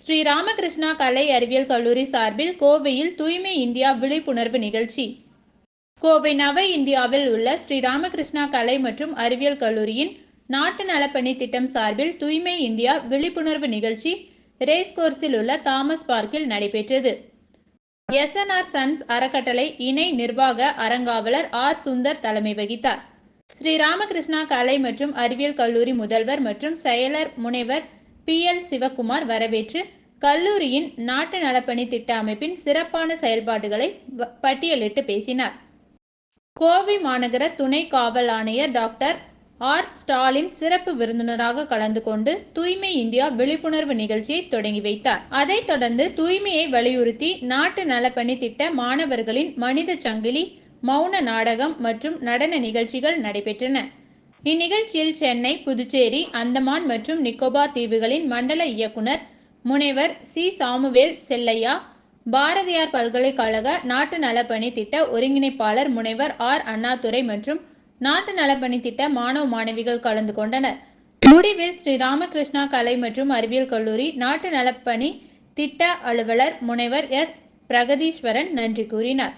ஸ்ரீ ராமகிருஷ்ணா கலை அறிவியல் கல்லூரி சார்பில் கோவையில் தூய்மை இந்தியா விழிப்புணர்வு நிகழ்ச்சி. கோவை நவ இந்தியாவில் உள்ள ஸ்ரீ ராமகிருஷ்ணா கலை மற்றும் அறிவியல் கல்லூரியின் நாட்டு நலப்பணி திட்டம் சார்பில் தூய்மை இந்தியா விழிப்புணர்வு நிகழ்ச்சி ரேஸ் கோர்ஸில் உள்ள தாமஸ் பார்க்கில் நடைபெற்றது. எஸ்என்ஆர் சன்ஸ் அறக்கட்டளை இணை நிர்வாக அறங்காவலர் ஆர் சுந்தர் தலைமை வகித்தார். ஸ்ரீ ராமகிருஷ்ணா கலை மற்றும் அறிவியல் கல்லூரி முதல்வர் மற்றும் செயலர் முனைவர் பி எல் சிவகுமார் வரவேற்று கல்லூரியின் நாட்டு நலப்பணி திட்ட அமைப்பின் சிறப்பான செயல்பாடுகளை பட்டியலிட்டு பேசினார். கோவை மாநகர துணை காவல் ஆணையர் டாக்டர் ஆர். ஸ்டாலின் சிறப்பு விருந்தினராக கலந்து கொண்டு தூய்மை இந்தியா விழிப்புணர்வு நிகழ்ச்சியை தொடங்கி வைத்தார். அதைத் தொடர்ந்து தூய்மையை வலியுறுத்தி நாட்டு நலப்பணி திட்ட மாணவர்களின் மனித சங்கிலி மௌன நாடகம் மற்றும் நடன நிகழ்ச்சிகள் நடைபெற்றன. இந்நிகழ்ச்சியில் சென்னை புதுச்சேரி அந்தமான் மற்றும் நிக்கோபார் தீவுகளின் மண்டல இயக்குனர் முனைவர் சி. சாமுவேல் செல்லையா பாரதியார் பல்கலைக்கழக நாட்டு நலப்பணி திட்ட ஒருங்கிணைப்பாளர் முனைவர் ஆர். அண்ணாதுரை மற்றும் நாட்டு நலப்பணி திட்ட மாணவ மாணவிகள் கலந்து கொண்டனர். முடிவில் ஸ்ரீ ராமகிருஷ்ணா கலை மற்றும் அறிவியல் கல்லூரி நாட்டு நலப்பணி திட்ட அலுவலர் முனைவர் எஸ். பிரகதீஸ்வரன் நன்றி கூறினார்.